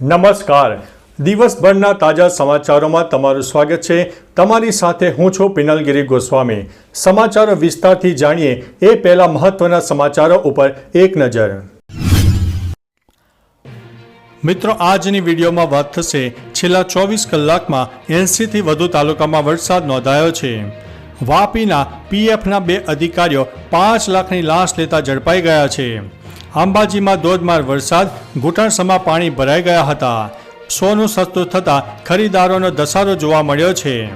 નમસ્કાર. દિવસભરના તાજા સમાચારોમાં તમારું સ્વાગત છે. તમારી સાથે હું છું પિનલગીરી ગોસ્વામી. સમાચારો વિસ્તારથી જાણીએ એ પહેલા મહત્વના સમાચારો ઉપર એક નજર. મિત્રો, આજની વિડીયોમાં વાત થશે છેલ્લા ચોવીસ કલાકમાં એંસીથી વધુ તાલુકામાં વરસાદ નોંધાયો છે. વાપીના પીએફના બે અધિકારીઓ પાંચ લાખની લાશ લેતા ઝડપાઈ ગયા છે. અંબાજીમાં ધોધમાર વરસાદ, ઘૂંટણસમાં પાણી ભરાઈ ગયા હતા. સોનું સસ્તું થતાં ખરીદારોનો ધસારો જોવા મળ્યો છે.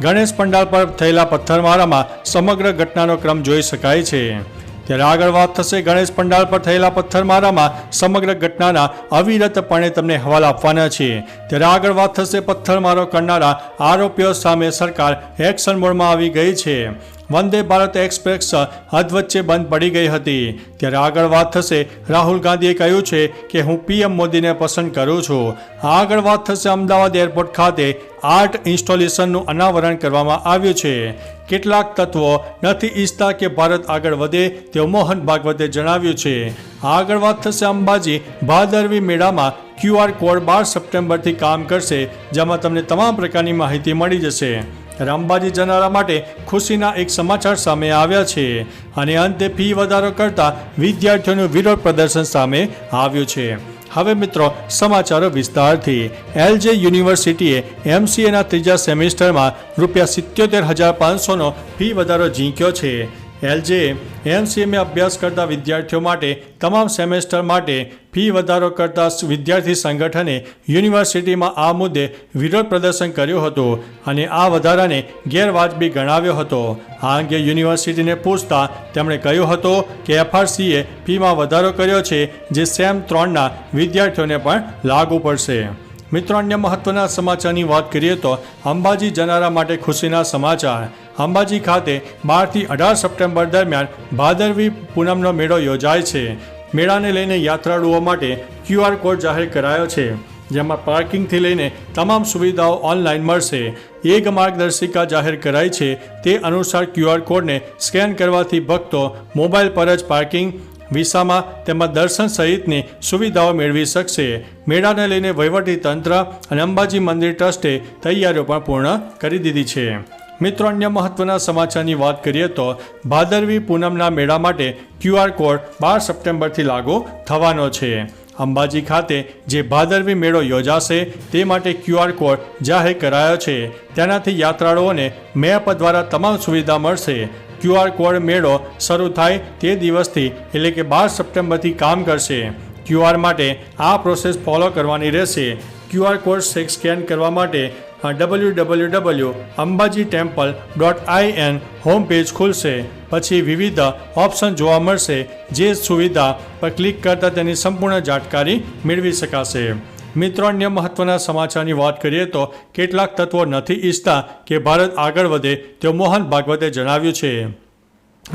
ગણેશ પંડાલ પર થયેલા પથ્થરમારામાં સમગ્ર ઘટનાનો ક્રમ જોઈ શકાય છે. ત્યારે આગળ વાત થશે ગણેશ પંડાલ પર થયેલા પથ્થરમારામાં સમગ્ર ઘટનાના અવિરતપણે તમને હવાલ આપવાના છે. ત્યારે આગળ વાત થશે પથ્થરમારો કરનારા આરોપીઓ સામે સરકાર એક્શન મોડમાં આવી ગઈ છે. વંદે ભારત એક્સપ્રેસ અધવચ્ચે બંધ પડી ગઈ હતી. ત્યારે આગળ વાત થશે. રાહુલ ગાંધીએ કહ્યું છે કે હું પીએમ મોદીને પસંદ કરું છું. આગળ વાત થશે અમદાવાદ એરપોર્ટ ખાતે. આર્ટ ઇન્સ્ટોલેશનનું અનાવરણ કરવામાં આવ્યું છે. કેટલાક તત્વો નથી ઈચ્છતા કે ભારત આગળ વધે તેવું મોહન ભાગવતે જણાવ્યું છે. આગળ વાત થશે અંબાજી ભાદરવી મેળામાં ક્યુઆર કોડ બાર સપ્ટેમ્બરથી કામ કરશે, જેમાં તમને તમામ પ્રકારની માહિતી મળી જશે. ત્યારે અંબાજી જનારા માટે ખુશીના એક સમાચાર સામે આવ્યા છે. અને અંતે ફી વધારો કરતા વિદ્યાર્થીઓનું વિરોધ પ્રદર્શન સામે આવ્યું છે. હવે મિત્રો, સમાચારો વિસ્તારથી. એલજે યુનિવર્સિટીએ એમસીએના ત્રીજા સેમિસ્ટરમાં રૂપિયા સિત્યોતેર હજાર પાંચસોનો ફી વધારો ઝીંક્યો છે. એલજે એમસીએમાં અભ્યાસ કરતા વિદ્યાર્થીઓ માટે તમામ સેમેસ્ટર માટે ફી વધારો કરતા વિદ્યાર્થી સંગઠને યુનિવર્સિટીમાં આ મુદ્દે વિરોધ પ્રદર્શન કર્યું હતું અને આ વધારાને ગેરવાજબી ગણાવ્યો હતો. આ અંગે યુનિવર્સિટીને પૂછતા તેમણે કહ્યું હતું કે એફઆરસીએ ફીમાં વધારો કર્યો છે, જે સેમ ત્રણના વિદ્યાર્થીઓને પણ લાગુ પડશે. મિત્રો, અન્ય મહત્વના સમાચારની વાત કરીએ તો અંબાજી જનારા માટે ખુશીના સમાચાર. અંબાજી ખાતે બારથી અઢાર સપ્ટેમ્બર દરમિયાન ભાદરવી પૂનમનો મેળો યોજાય છે. મેળાને લઈને યાત્રાળુઓ માટે ક્યુઆર કોડ જાહેર કરાયો છે. જેમાં પાર્કિંગથી લઈને તમામ સુવિધાઓ ઓનલાઈન મળશે. એક માર્ગદર્શિકા જાહેર કરાઈ છે. તે અનુસાર ક્યુઆર કોડને સ્કેન કરવાથી ભક્તો મોબાઈલ પર જ પાર્કિંગ વિસામાં તેમજ દર્શન સહિતની સુવિધાઓ મેળવી શકશે. મેળાને લઈને વહીવટી તંત્ર અને અંબાજી મંદિર ટ્રસ્ટે તૈયારીઓ પણ પૂર્ણ કરી દીધી છે. મિત્રો, અન્ય મહત્વના સમાચારની વાત કરીએ તો ભાદરવી પૂનમના મેળા માટે ક્યુઆર કોડ બાર સપ્ટેમ્બરથી લાગુ થવાનો છે. અંબાજી ખાતે જે ભાદરવી મેળો યોજાશે તે માટે ક્યુઆર કોડ જાહેર કરાયો છે. તેનાથી યાત્રાળુઓને મેપ દ્વારા તમામ સુવિધા મળશે. ક્યુઆર કોડ મેળો શરૂ થાય તે દિવસથી એટલે કે બાર સપ્ટેમ્બરથી કામ કરશે. ક્યુઆર માટે આ પ્રોસેસ ફોલો કરવાની રહેશે. ક્યુઆર કોડ સ્કેન કરવા માટે W W W Ambaji temple dot I N home page ખુલશે. પછી વિવિધ ઓપ્શન જોવા મળશે. જે સુવિધા પર ક્લિક કરતાં તેની સંપૂર્ણ જાણકારી મેળવી શકાશે. મિત્રો અન્ય મહત્વના સમાચારની વાત કરીએ તો કેટલાક તત્વો નથી ઈચ્છતા કે ભારત આગળ વધે તેવું મોહન ભાગવતે જણાવ્યું છે.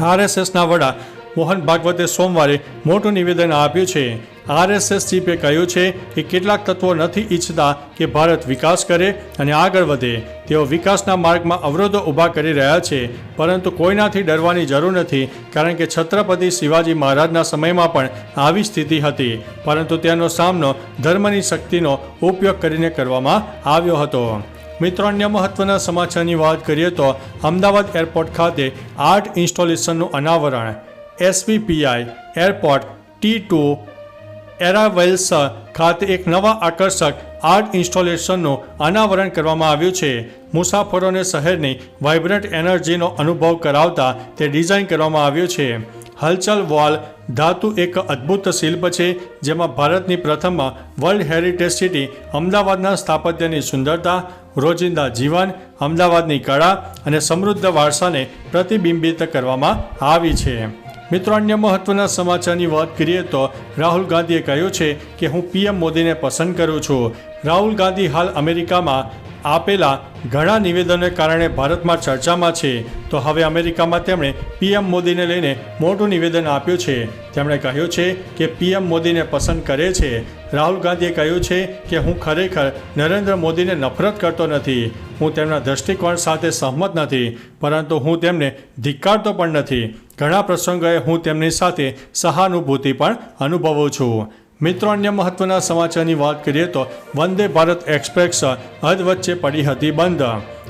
આરએસએસના વડા મોહન ભાગવતે સોમવારે મોટું નિવેદન આપ્યું છે. આરએસએસ ચીફે કહ્યું છે કે કેટલાક તત્વો નથી ઈચ્છતા કે ભારત વિકાસ કરે અને આગળ વધે. તેઓ વિકાસના માર્ગમાં અવરોધો ઊભા કરી રહ્યા છે, પરંતુ કોઈનાથી ડરવાની જરૂર નથી, કારણ કે છત્રપતિ શિવાજી મહારાજના સમયમાં પણ આવી સ્થિતિ હતી, પરંતુ તેનો સામનો ધર્મની શક્તિનો ઉપયોગ કરીને કરવામાં આવ્યો હતો. મિત્રો, અન્ય મહત્વના સમાચારની વાત કરીએ તો અમદાવાદ એરપોર્ટ ખાતે આર્ટ ઇન્સ્ટોલેશનનું અનાવરણ. SVPI airport T two arrivals ખાતે એક નવા આકર્ષક આર્ટ ઇન્સ્ટોલેશનનું અનાવરણ કરવામાં આવ્યું છે. મુસાફરોને શહેરની વાઇબ્રન્ટ એનર્જીનો અનુભવ કરાવતા તે ડિઝાઇન કરવામાં આવ્યું છે. હલચલ વોલ ધાતુ એક અદ્ભુત શિલ્પ છે, જેમાં ભારતની પ્રથમ વર્લ્ડ હેરિટેજ સિટી અમદાવાદના સ્થાપત્યની સુંદરતા, રોજિંદા જીવન, અમદાવાદની કળા અને સમૃદ્ધ વારસાને પ્રતિબિંબિત કરવામાં આવી છે. મિત્રો, અન્ય મહત્વના સમાચારની વાત કરીએ તો રાહુલ ગાંધીએ કહ્યું છે કે હું પીએમ મોદીને પસંદ કરું છું. રાહુલ ગાંધી હાલ અમેરિકામાં આપેલા ઘણા નિવેદનોને કારણે ભારતમાં ચર્ચામાં છે. તો હવે અમેરિકામાં તેમણે પીએમ મોદીને લઈને મોટું નિવેદન આપ્યું છે. તેમણે કહ્યું છે કે પીએમ મોદીને પસંદ કરે છે. રાહુલ ગાંધીએ કહ્યું છે કે હું ખરેખર નરેન્દ્ર મોદીને નફરત કરતો નથી. હું તેમના દ્રષ્ટિકોણ સાથે સહમત નથી. પરંતુ હું તેમને ધિક્કારતો પણ નથી. ઘણા પ્રસંગોએ હું તેમની સાથે સહાનુભૂતિ પણ અનુભવું છું. મિત્રો, અન્ય મહત્વના સમાચારની વાત કરીએ તો વંદે ભારત એક્સપ્રેસ હદ વચ્ચે પડી હતી બંધ.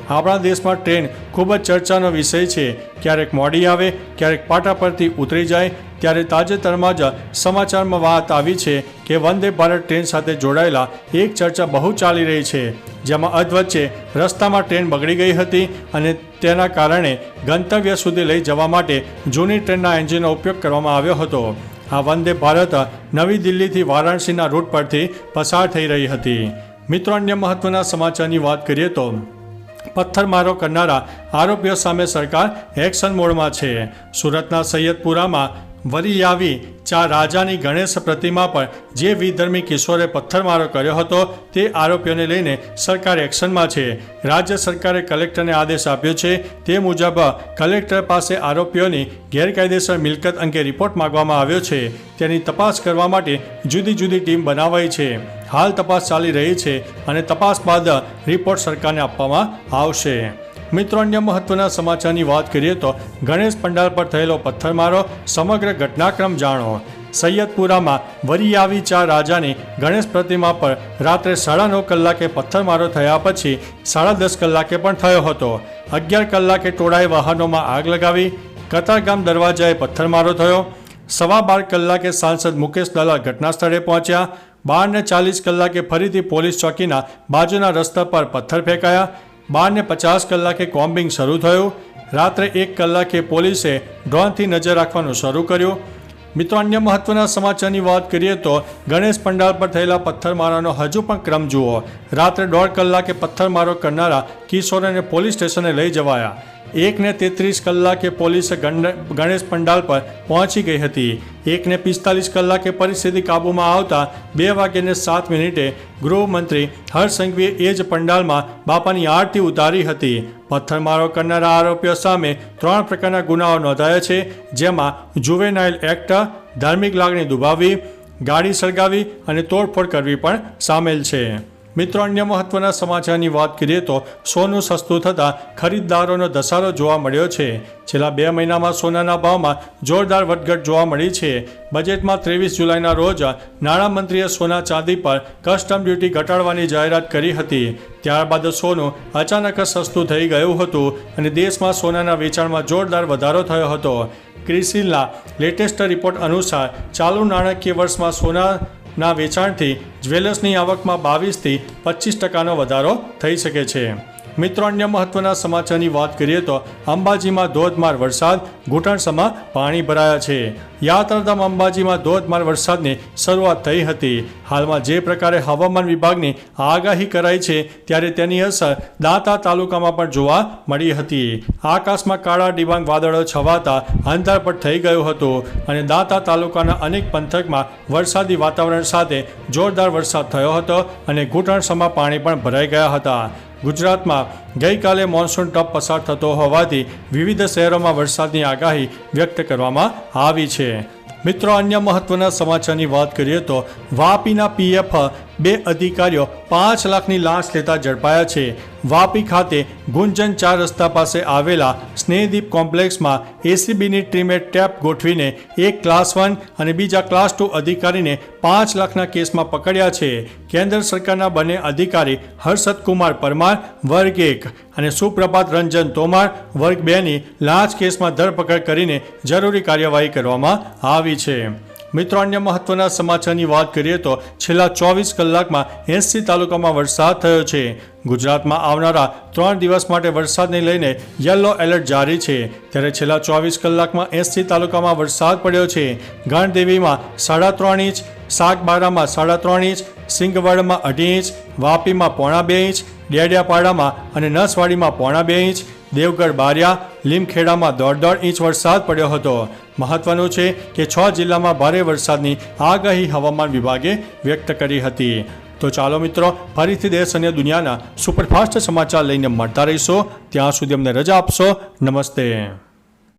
આપણા દેશમાં ટ્રેન ખૂબ જ ચર્ચાનો વિષય છે. ક્યારેક મોડી આવે, ક્યારેક પાટા પરથી ઉતરી જાય ત્યારે તાજેતરમાં જ સમાચારમાં વાત આવી છે કે વંદે ભારત ટ્રેન સાથે જોડાયેલા એક ચર્ચા બહુ ચાલી રહી છે, જેમાં અધવચ્ચે રસ્તામાં ટ્રેન બગડી ગઈ હતી અને તેના કારણે ગંતવ્ય સુધી લઈ જવા માટે જૂની ટ્રેનના એન્જિનનો ઉપયોગ કરવામાં આવ્યો હતો. આ વંદે ભારત નવી દિલ્હીથી વારાણસીના રૂટ પરથી પસાર થઈ રહી હતી. મિત્રો, અન્ય મહત્વના સમાચારની વાત કરીએ તો, પથ્થરમારો કરનારા આરોપીઓ સામે સરકાર એક્શન મોડમાં છે. સુરતના સૈયદપુરામાં વરિયાવી ચા રાજાની ગણેશ પ્રતિમા પર જે વિધર્મી કિશોરે પથ્થરમારો કર્યો હતો, તે આરોપીઓને લઈને સરકાર એક્શનમાં છે. રાજ્ય સરકારે કલેક્ટરને આદેશ આપ્યો છે. તે મુજબ કલેક્ટર પાસે આરોપીઓની ગેરકાયદેસર મિલકત અંગે રિપોર્ટ માંગવામાં આવ્યો છે. તેની તપાસ કરવા માટે જુદી જુદી ટીમ બનાવાઈ છે. હાલ તપાસ ચાલી રહી છે અને તપાસ બાદ રિપોર્ટ સરકારને આપવામાં આવશે. મિત્રો, અન્ય મહત્વના સમાચારની વાત કરીએ તો ગણેશ પંડાલ પર થયેલો પથ્થરમારો સમગ્ર ઘટનાક્રમ જાણો. સૈયદપુરામાં વરિયાવી ચા રાજાની ગણેશ પ્રતિમા પર રાત્રે સાડા નવ કલાકે પથ્થરમારો થયા પછી સાડા દસ કલાકે પણ થયો હતો. અગિયાર કલાકે ટોળાએ વાહનોમાં આગ લગાવી કતારગામ દરવાજાએ પથ્થરમારો થયો. સવા બાર કલાકે સાંસદ મુકેશ દલાલ ઘટના સ્થળે પહોંચ્યા. બાર ને ચાલીસ કલાકે ફરીથી પોલીસ ચોકીના બાજુના રસ્તા પર પથ્થર ફેંકાયા. બાર ને પચાસ કલાકે કોમ્બિંગ શરૂ થયું. રાત્રે એક કલાકે પોલીસે ડ્રોનથી નજર રાખવાનું શરૂ કર્યું. મિત્રો, અન્ય મહત્વના સમાચારની વાત કરીએ તો ગણેશ પંડાલ પર થયેલા પથ્થરમારાનો હજુ પણ ક્રમ જુઓ. રાત્રે દોઢ કલાકે પથ્થરમારો કરનારા કિશોરને પોલીસ સ્ટેશને લઈ જવાયા. એકને તેત્રીસ કલાકે પોલીસે ગણેશ પંડાલ પર પહોંચી ગઈ હતી. એકને પિસ્તાલીસ કલાકે પરિસ્થિતિ કાબૂમાં આવતા બે વાગ્યાને સાત મિનિટે ગૃહમંત્રી હર્ષસંઘવીએ એ જ પંડાલમાં બાપાની આરતી ઉતારી હતી. પથ્થરમારો કરનારા આરોપીઓ સામે ત્રણ પ્રકારના ગુનાઓ નોંધાયા છે, જેમાં જુવેનાઇલ એક્ટ, ધાર્મિક લાગણી દુભાવવી, ગાડી સળગાવી અને તોડફોડ કરવી પણ સામેલ છે. મિત્રો, અન્ય મહત્વના સમાચારની વાત કરીએ તો સોનું સસ્તું થતાં ખરીદદારોનો ધસારો જોવા મળ્યો છે. છેલ્લા બે મહિનામાં સોનાના ભાવમાં જોરદાર વધઘટ જોવા મળી છે. બજેટમાં ત્રેવીસ જુલાઈના રોજ નાણામંત્રીએ સોના ચાંદી પર કસ્ટમ ડ્યુટી ઘટાડવાની જાહેરાત કરી હતી. ત્યારબાદ સોનું અચાનક જ સસ્તું થઈ ગયું હતું અને દેશમાં સોનાના વેચાણમાં જોરદાર વધારો થયો હતો. ક્રિસિલના લેટેસ્ટ રિપોર્ટ અનુસાર, ચાલુ નાણાકીય વર્ષમાં સોના ના વેચાણથી જ્વેલર્સની આવકમાં બાવીસથી પચીસ ટકાનો વધારો થઈ શકે છે. મિત્રો, અન્ય મહત્વના સમાચારની વાત કરીએ તો અંબાજીમાં ધોધમાર વરસાદ ઘૂંટણસમાં પાણી ભરાયા છે. યાત્રાધામ અંબાજીમાં ધોધમાર વરસાદની શરૂઆત થઈ હતી. હાલમાં જે પ્રકારે હવામાન વિભાગની આગાહી કરાઈ છે, ત્યારે તેની અસર દાંતા તાલુકામાં પણ જોવા મળી હતી. આકાશમાં કાળા ડિબાંગ વાદળો છવાતા અંધારપટ થઈ ગયું હતું અને દાંતા તાલુકાના અનેક પંથકમાં વરસાદી વાતાવરણ સાથે જોરદાર વરસાદ થયો હતો અને ઘૂંટણસમાં પાણી પણ ભરાઈ ગયા હતા. ગુજરાતમાં ગઈકાલે મોન્સૂન ટપ પસાર થતો હોવાથી વિવિધ શહેરોમાં વરસાદની આગાહી વ્યક્ત કરવામાં આવી છે. મિત્રો, અન્ય મહત્વના સમાચારની વાત કરીએ તો વાપીના પીએફ બે અધિકારીઓ પાંચ લાખની લાંચ લેતા ઝડપાયા છે. વાપી ખાતે ગુંજન ચાર રસ્તા પાસે આવેલા સ્નેહદીપ કોમ્પ્લેક્સમાં એસીબીની ટીમે ટેપ ગોઠવીને એક ક્લાસ વન અને બીજા ક્લાસ ટુ અધિકારીને પાંચ લાખના કેસમાં પકડ્યા છે. કેન્દ્ર સરકારના બંને અધિકારી હર્ષદકુમાર પરમાર, વર્ગ એક, અને સુપ્રભાત રંજન તોમાર, વર્ગ બેની લાંચ કેસમાં ધરપકડ કરીને જરૂરી કાર્યવાહી કરવામાં આવી છે. મિત્રો, અન્ય મહત્વના સમાચારની વાત કરીએ તો છેલ્લા ચોવીસ કલાકમાં એસી તાલુકામાં વરસાદ થયો છે. ગુજરાતમાં આવનારા ત્રણ દિવસ માટે વરસાદને લઈને યલો એલર્ટ જારી છે. ત્યારે છેલ્લા ચોવીસ કલાકમાં એસી તાલુકામાં વરસાદ પડ્યો છે. ગણદેવીમાં સાડા ત્રણ ઇંચ, સાગબારામાં સાડા ત્રણ ઇંચ, સિંગવડમાં અઢી ઇંચ, વાપીમાં પોણા બે ઇંચ, ડેડિયાપાડામાં અને નસવાડીમાં પોણા બે ઇંચ દેવગઢ બારિયા લીમખેડામાં દોઢ દોઢ ઇંચ વરસાદ પડ્યો હતો. મહત્વનું છે કે છ જિલ્લામાં ભારે વરસાદની આગાહી હવામાન વિભાગે વ્યક્ત કરી હતી. તો ચાલો મિત્રો, ફરીથી દેશ અને દુનિયાના સુપરફાસ્ટ સમાચાર લઈને મળતા રહીશો. ત્યાં સુધી અમને રજા આપશો. નમસ્તે.